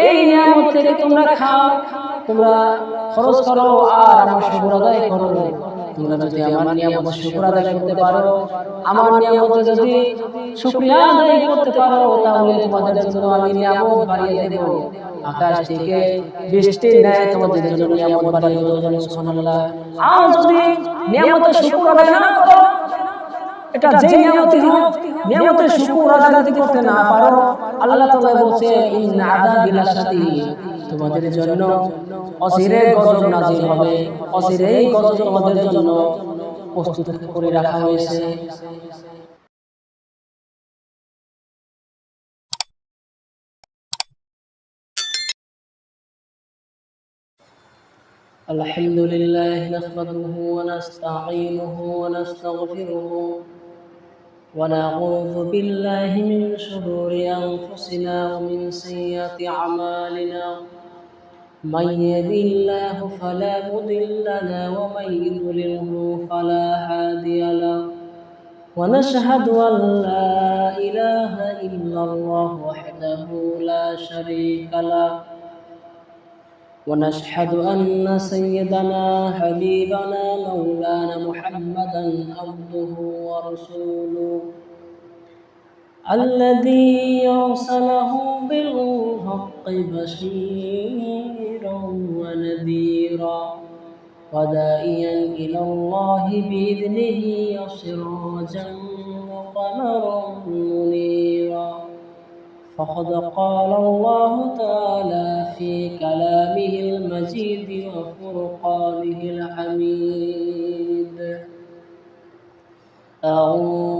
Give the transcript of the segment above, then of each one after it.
এই নিয়ামত থেকে তোমরা খাও তোমরা খরচ করো আর আমার শুকর করো। তোমরা যদি আমার নিয়ামত শুকর আদায় করতে পারো আমার নিয়ামত যদি শুকরিয়া আদায় করতে পারো তাহলে তোমাদের জন্য আমি নিয়ামত বাড়িয়ে দেব। আকাশ থেকে বৃষ্টি নেয় তোমাদের জন্য নিয়ামত বাড়িয়ে দেব। সুবহানাল্লাহ। আর যদি নিয়ামত শুকর আদায় না করো এটা যে নিয়ামতি হোক নিয়ামতের শুকর আদায় করতে না পারো আল্লাহ তাআলা বলছে ইন্না আযাবিল শাদী তোমাদের জন্য অসিরে গজব নাজিল হবে অসিরে গজব তোমাদের জন্য প্রস্তুত করে রাখা হয়েছে الحمد لله نحمده ونستعينه ونستغفره ونعوذ بالله من شرور أنفسنا ومن سيئات أعمالنا من يهد الله فلا مضل له ومن يضلله فلا هادي له. ونشهد أن لا إله إلا الله وحده لا شريك له. ونشهد أن سيدنا حبيبنا مولانا محمدا عبده ورسوله. الذي أرسله بالحق بشيرا ونذيرا ودائيا إلى الله بإذنه وسراجا وقمرا منيرا فقد قال الله تعالى في كلامه المجيد وفرقانه الحميد. أعوذ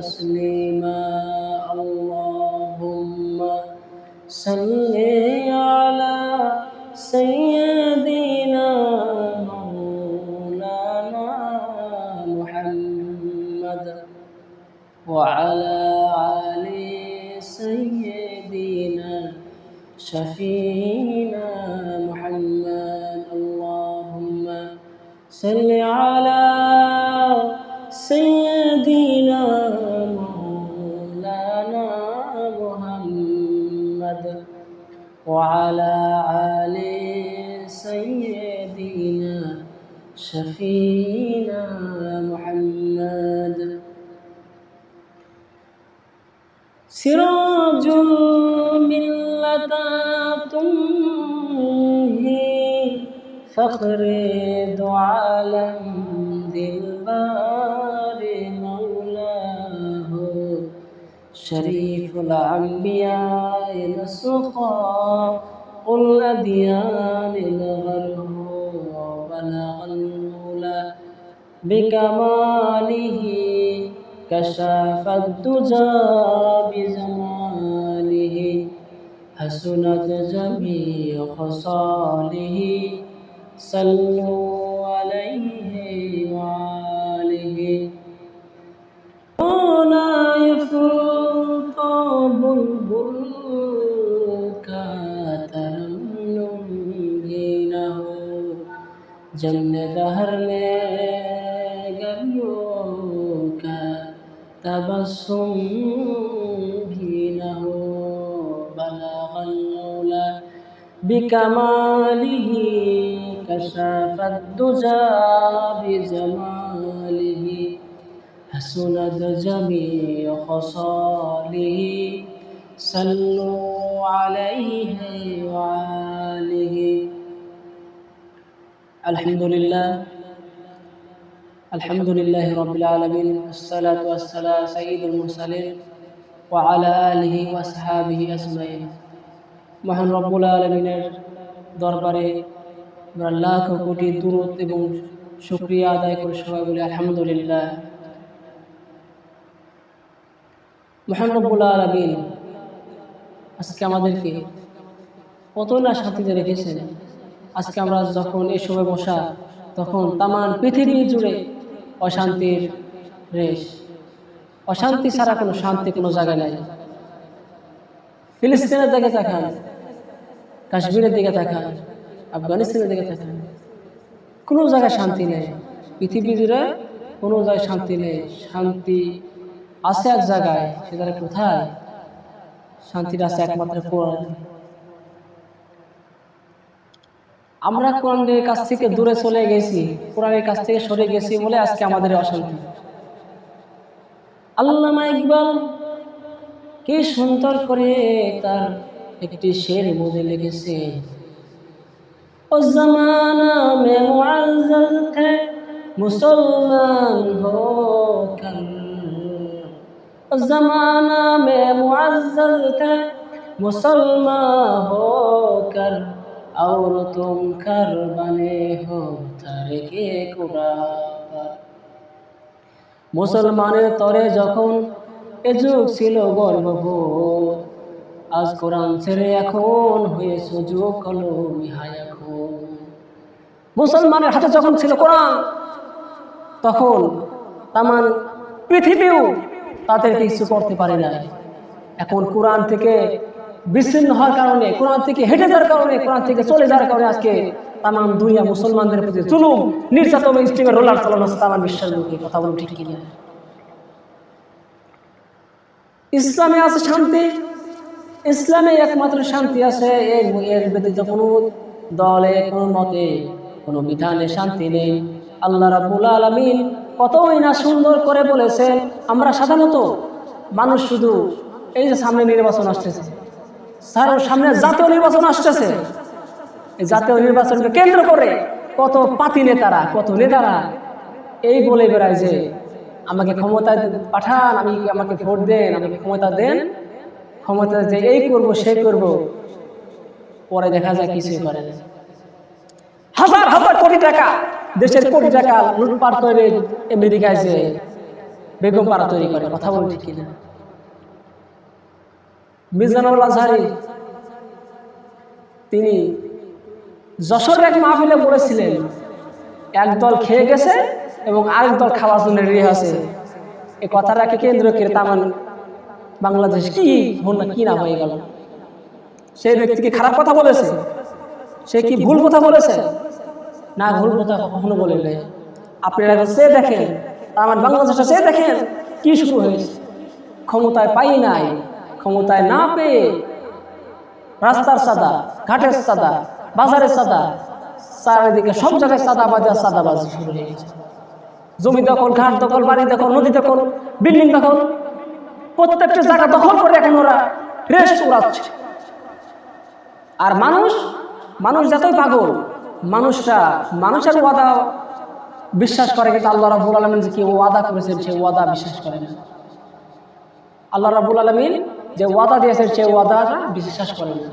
تسليما. اللهم صل على سيدنا مولانا محمد وعلى آل سيدنا شفينا محمد. اللهم صل على سيدنا وعلى آل سيدنا شفينا محمد. سراج الملة تمهي فخر دعالم دلبار مولاه. شريف الأنبياء السخاء الأديان لغره المولى بكماله الدجى بجماله حسنت جميع خصاله صلوا जम दहर में गलियों का तबसुम भी न हो बला بكماله كشاف الدجى بجماله حسنت جميع خصاله صلوا عليه وآله الحمد لله الحمد لله رب العالمين الصلاة والسلام سيد المرسلين وعلى آله وصحابه أجمعين মহান রব্বুল আলমিনের দরবারে আমরা লাখ কোটি দূরত এবং শুক্রিয়া আদায় করে সবাই বলি আলহামদুলিল্লাহ মহান রব্বুল আলমিন আজকে আমাদেরকে কত না শান্তিতে রেখেছেন আজকে আমরা যখন এই সময় বসা, তখন তামান পৃথিবী জুড়ে অশান্তির রেশ। অশান্তি ছাড়া কোনো শান্তি কোনো জায়গায় নাই। ফিলিস্তিনের দিকে তাকান, কাশ্মীরের দিকে তাকান, আফগানিস্তানের দিকে তাকান, কোনো জায়গায় শান্তি নেই। পৃথিবী জুড়ে কোনো জায়গায় শান্তি নেই। শান্তি আছে এক জায়গায়, সেটা কোথায়? শান্তির আছে একমাত্র কোরআন। আমরা কোরআনের কাছ থেকে দূরে চলে গেছি কোরআনের কাছ থেকে সরে গেছি বলে আজকে আমাদের অশান্তি। আল্লামা ইকবাল কি সুন্দর করে তার একটি শের মধ্যে লিখেছে ও জামানা মে মুআজ্জাল থে মুসলমান হো কল। ও জমানা মে মুআজ্জাল থে মুসলমান হো और तुम कर बने हो তারকে কুরআন মুসলমানের তরে যখন এ যুগ ছিল গর্ববোধ আজ কোরআন ছেড়ে এখন হয়ে সুযোগ হলো ইহাই এখন মুসলমানের হাতে যখন ছিল কোরআন তখন তামান পৃথিবীও তাদের কিছু করতে পারে না এখন কোরআন থেকে বিচ্ছিন্ন হওয়ার কারণে কোরআন থেকে হেঁটে যাওয়ার কারণে কোরআন থেকে চলে যাওয়ার কারণে আজকে তামাম দুনিয়া মুসলমানদের প্রতি চলুন নির্যাতন ইসলামের রোলার চালানো হচ্ছে তামাম বিশ্বাস লোকে কথা বলুন ঠিক কিনা? ইসলামে আছে শান্তি ইসলামে একমাত্র শান্তি আছে এর এর ব্যতীত কোনো দলে কোনো মতে কোনো বিধানে শান্তি নেই। আল্লাহ রাবুল আলমিন কতই না সুন্দর করে বলেছেন আমরা সাধারণত মানুষ শুধু এই যে সামনে নির্বাচন আসতেছে স্যার সামনে জাতীয় নির্বাচন আসতেছে। জাতীয় নির্বাচনকে কেন্দ্র করে কত পাতি নেতারা কত নেতারা এই বলে বেড়ায় যে আমাকে ক্ষমতা পাঠান আমি আমাকে ভোট দেন আমাকে ক্ষমতা দেন ক্ষমতা যে এই করব সেই করব। পরে দেখা যায় কিছুই করে না। হাজার হাজার কোটি টাকা দেশের কোটি টাকা লুটপাট করে আমেরিকায় যে বেগম পাড়া তৈরি করে। কথা বল ঠিক কিনা? মিজানুল আজহারি তিনি যশোর এক মাহফিলে বলেছিলেন একদল খেয়ে গেছে এবং আরেক দল খাওয়ার জন্য রেডি আছে এই কথাটাকে কেন্দ্র করে তামান বাংলাদেশ কি না কি না হয়ে গেল। সেই ব্যক্তি কি খারাপ কথা বলেছে, সে কি ভুল কথা বলেছে? না, ভুল কথা কখনো বলে নাই। আপনারা সে দেখেন আমার বাংলাদেশটা সে দেখেন কি শুরু হয়েছে। ক্ষমতায় পাই নাই। ক্ষমতায় না পেয়ে রাস্তার সাদা, ঘাটের সাদা, বাজারের সাদা, চারিদিকে সব জায়গায় সাদা বাজার সাদা বাজার শুরু হয়ে জমি দখল, ঘাট দখল, বাড়ি দখল, নদী দখল, বিল্ডিং দখল, প্রত্যেকটা জায়গা দখল করে এখন ওরা রেস্ট উড়াচ্ছে। আর মানুষ মানুষ যতই পাগল, মানুষরা, মানুষের ওয়াদা বিশ্বাস করে, কিন্তু আল্লাহ রাবুল আলমিন যে কি ওয়াদা করেছেন, সে ওয়াদা বিশ্বাস করে না। আল্লাহ রাবুল আলমিন যে ওয়াদা দিয়েছেন সে ওয়াদাটা বিশ্বাস করেন না।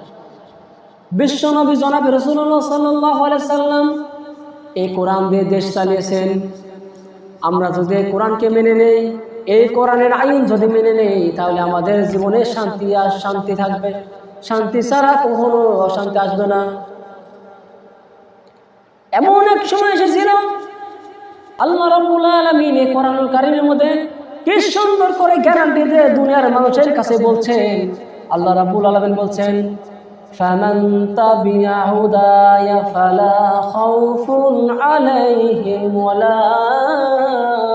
বিশ্ব নবী জনাব রসুল্লাহ সাল্লাহ সাল্লাম এই কোরআন দিয়ে দেশ চালিয়েছেন। আমরা যদি কোরআনকে মেনে নেই, এই কোরআনের আইন যদি মেনে নেই, তাহলে আমাদের জীবনে শান্তি আর শান্তি থাকবে। শান্তি ছাড়া কখনো অশান্তি আসবে না। এমন এক সময় এসেছিল, আল্লাহ রব্বুল আলমিন এই কোরআনুল কারিমের মধ্যে কি সুন্দর করে গ্যারান্টি দিয়ে দুনিয়ার মানুষের কাছে বলছেন আল্লাহ রাব্বুল আলামিন বলছেন فمن تبع هداي فلا خوف عليهم ولا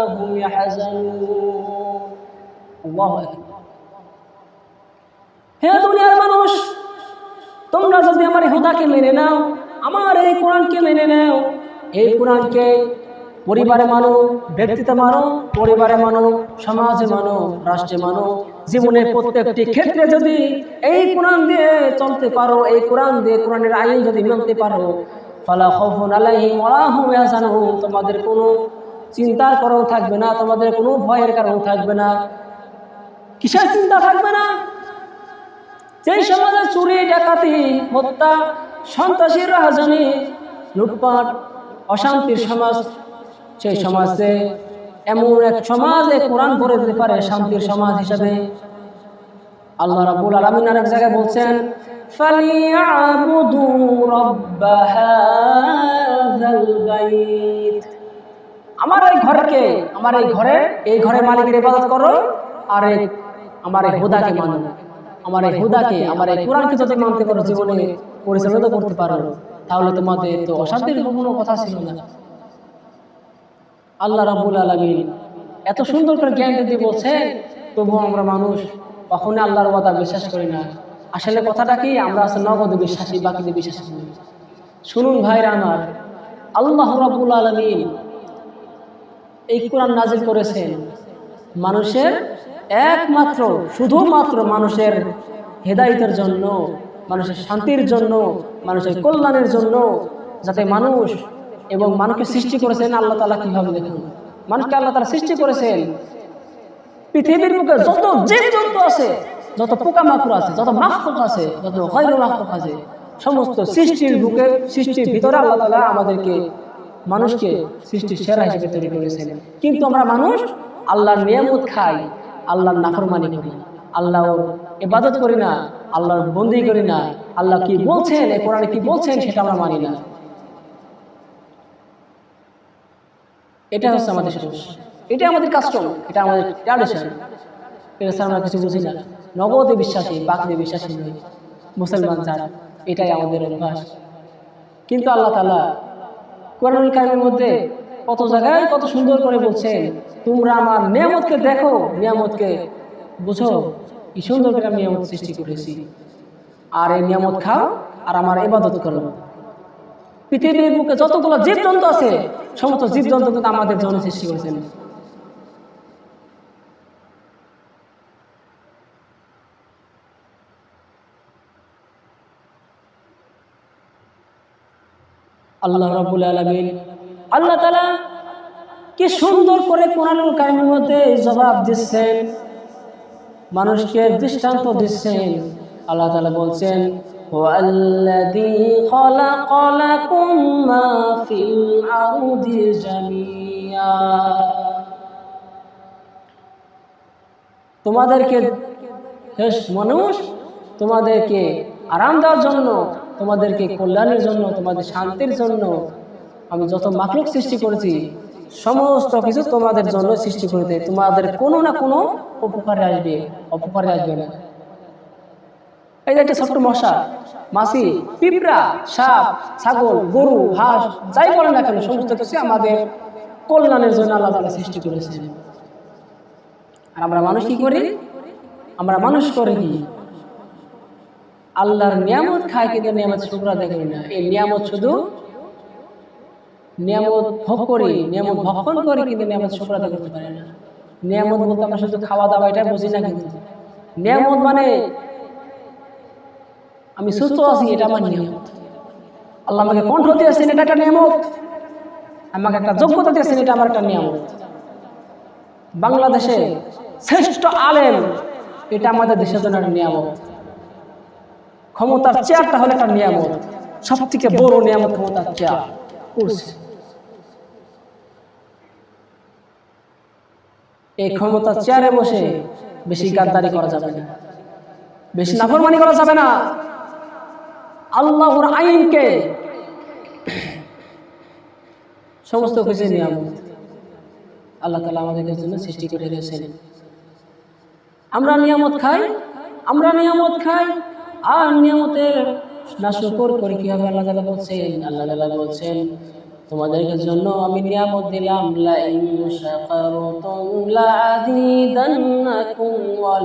هم يحزنون الله أكبر হে দুনিয়ার মানুষ তোমরা যদি আমার এই হুদাকে মেনে নাও আমার এই কোরআনকে মেনে নাও এই কোরআনকে পরিবারে মানো ব্যক্তিতে মানো পরিবারে মানো সমাজে মানো রাষ্ট্রে মানো জীবনের প্রত্যেকটি ক্ষেত্রে যদি এই কোরআন দিয়ে চলতে পারো, এই কোরআন দিয়ে কোরআনের আইন যদি মানতে পারো তোমাদের কোনো চিন্তার কারণ থাকবে না, তোমাদের কোনো ভয়ের কারণ থাকবে না, কিসের চিন্তা থাকবে না? যেই সমাজে চুরি, ডাকাতি, হত্যা, সন্ত্রাসী রাজনী লুটপাট, অশান্তির সমাজ সেই সমাজে এমন এক সমাজে কোরআন করে দিতে পারে শান্তির সমাজ হিসাবে। আল্লাহ রাব্বুল আলামিন আরেক জায়গায় বলছেন আমার এই ঘরকে, আমার এই ঘরে, এই ঘরের মালিকের ইবাদত করো, আর এই আমার এই হুদাকে মানো। আমার এই হুদাকে, আমার এই কোরআনকে যদি মানতে পারো জীবনে, পরিচালিত করতে পারো, তাহলে তোমাদের তো অশান্তির কোনো কথা ছিল না। আল্লাহ রাব্বুল আলামিন এত সুন্দর করে জ্ঞান দিয়ে বলছেন, তবুও আমরা মানুষ কখনো আল্লাহর কথা বিশ্বাস করি না। আসলে কথাটা কি? আমরা আছে নগদে বিশ্বাসী, বাকিতে বিশ্বাস করি শুনুন ভাইরা আমার, আল্লাহ রাব্বুল আলামিন এই কোরআন নাজিল করেছেন। মানুষের একমাত্র, শুধুমাত্র মানুষের হেদায়তের জন্য, মানুষের শান্তির জন্য, মানুষের কল্যাণের জন্য, যাতে মানুষ এবং মানুষকে সৃষ্টি করেছেন আল্লাহ তালা কীভাবে দেখুন? মানুষকে আল্লাহ তালা সৃষ্টি করেছেন পৃথিবীর মুখে যত জীব জন্তু আছে, যত পোকামাকড় আছে, যত মাখপোক আছে, যত হয়র আছে, সমস্ত সৃষ্টির বুকে, সৃষ্টির ভিতরে আল্লাহ তালা আমাদেরকে মানুষকে সৃষ্টির সেরা হিসেবে তৈরি করেছেন। কিন্তু আমরা মানুষ আল্লাহর নিয়ামত খাই, আল্লাহর নাফরমানি করি আল্লাহর ইবাদত করি না, আল্লাহর বন্দি করি না। আল্লাহ কি বলছেন, এই কোরআনে কি বলছেন সেটা আমরা মানি না। এটা হচ্ছে আমাদের সমস্যা এটা আমাদের কাস্টম এটা আমাদের ট্র্যাডিশন এটা ছাড়া আমরা কিছু বুঝি না। নগদে বিশ্বাসী বাকিতে বিশ্বাসী নই। মুসলমান যারা এটাই আমাদের অভ্যাস। কিন্তু আল্লাহ তালা কোরআনুল কারিমের মধ্যে কত জায়গায় কত সুন্দর করে বলছেন তোমরা আমার নিয়ামতকে দেখো নিয়ামতকে বুঝো কি সুন্দর করে আমি নিয়ামত সৃষ্টি করেছি। আর এই নিয়ামত খাও আর আমার ইবাদত করো। পৃথিবীর বুকে যতগুলো জীবজন্তু আছে, সমস্ত জীবজন্তু কিন্তু আমাদের জন্য সৃষ্টি করেছেন। আল্লাহ রাব্বুল আলামিন আল্লাহ তালা কি সুন্দর করে কোরআনুল কারিমের মধ্যে জবাব দিচ্ছেন, মানুষকে দৃষ্টান্ত দিচ্ছেন। আল্লাহ তালা বলছেন ওয়াল্লাযী খালাকা লাকুম মা ফিল আরদি জামিয়া তোমাদেরকে মানুষ তোমাদেরকে আরাম দেওয়ার জন্য, তোমাদেরকে কল্যাণের জন্য, তোমাদের শান্তির জন্য আমি যত মাকলুক সৃষ্টি করেছি, সমস্ত কিছু তোমাদের জন্য সৃষ্টি করেছে তোমাদের কোনো না কোনো উপকারে আসবে, অপকারে আসবে না। এই যে একটা ছোট্ট মশা, মাছি, পিঁপড়া, সাপ, ছাগল, গরু, হাঁস, যাই বলেন না কেন, সমস্ত কিছু আমাদের কল্যাণের জন্য আল্লাহ তাআলা সৃষ্টি করেছেন। আর আমরা মানুষ কি করি? আমরা মানুষ করি কি? আল্লাহর নিয়ামত খায় কিন্তু নিয়ামত শুক্র দেখি না। এই নিয়ামত শুধু নিয়ামত ভোগ করি, নিয়ামত ভক্ষণ করি কিন্তু নিয়ামত শুক্র করতে পারে না। নিয়ামত বলতে আমরা শুধু খাওয়া দাওয়া এটা বুঝি না কিন্তু। নিয়ামত মানে আমি সুস্থ আছি এটা আমার নিয়ামত আল্লাহ আমাকে কণ্ঠ দিয়েছেন এটা একটা নিয়ামত। আমাকে একটা যোগ্যতা দিয়েছেন এটা আমার একটা নিয়ামত। বাংলাদেশে শ্রেষ্ঠ আলেম এটা আমাদের দেশের জন্য একটা নিয়ামত। ক্ষমতার চেয়ারটা হলো একটা নিয়ামত। সব থেকে বড় নিয়ামত ক্ষমতার চেয়ার কুরসি। এই ক্ষমতার চেয়ারে বসে বেশি গাদ্দারি করা যাবে না। বেশি নাফরমানি করা যাবে না। আল্লাহর আইনকে সমস্ত কিছু নিয়ামত আল্লাহ তালা আমাদের জন্য সৃষ্টি করে দিয়েছেন। আমরা নিয়ামত খাই, আমরা নিয়ামত খাই, আর নিয়ামতের না শুকর করি কি হবে আল্লাহ তালা বলছেন? আল্লাহ তালা বলছেন তোমাদের জন্য আমি নিয়ামত দিলাম লা ইন ওয়া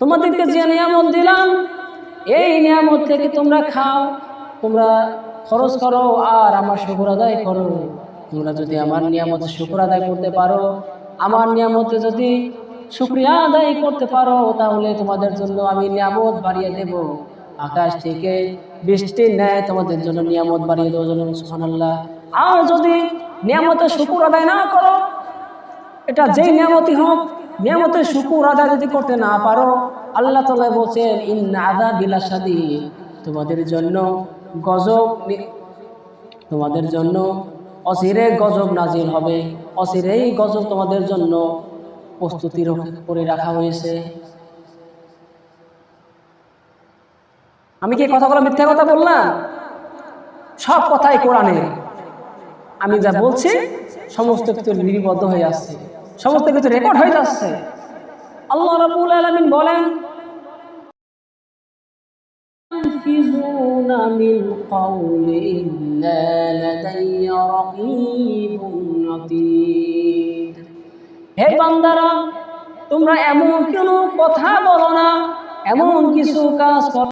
তোমাদেরকে যে নিয়ামত দিলাম, এই নিয়ামত থেকে তোমরা খাও, তোমরা খরচ করো আর আমার শুকুর আদায় করো। তোমরা যদি আমার নিয়ামতে শুকুর আদায় করতে পারো, আমার নিয়ামতে যদি শুক্রিয়া আদায় করতে পারো, তাহলে তোমাদের জন্য আমি নিয়ামত বাড়িয়ে দেব। আকাশ থেকে বৃষ্টির ন্যায় তোমাদের জন্য নিয়ামত বাড়িয়ে দেবো জন্য আর যদি নিয়ামতের শুকুর আদায় না করো। এটা যেই নিয়ামতই হোক নিয়ামতের শুকুর আদায় যদি করতে না পারো আল্লাহ তালা বলছেন ইন্না আদা বিলাসাদি তোমাদের জন্য গজব তোমাদের জন্য অচিরে গজব নাজিল হবে অচিরেই গজব তোমাদের জন্য প্রস্তুতি করে রাখা হয়েছে। আমি কি কথাগুলো মিথ্যা কথা বললাম? সব কথাই কোরআনে আমি যা বলছি সমস্ত কিছু লিপিবদ্ধ হয়ে আসছে সমস্ত কিছু রেকর্ড হয়ে যাচ্ছে আল্লাহ রাব্বুল আলামিন বলেন ينفذون من قول إلا لدي رقيب عتيد হে বান্দারা তোমরা এমন কোনো কথা বলো না এমন কিছু কাজ করো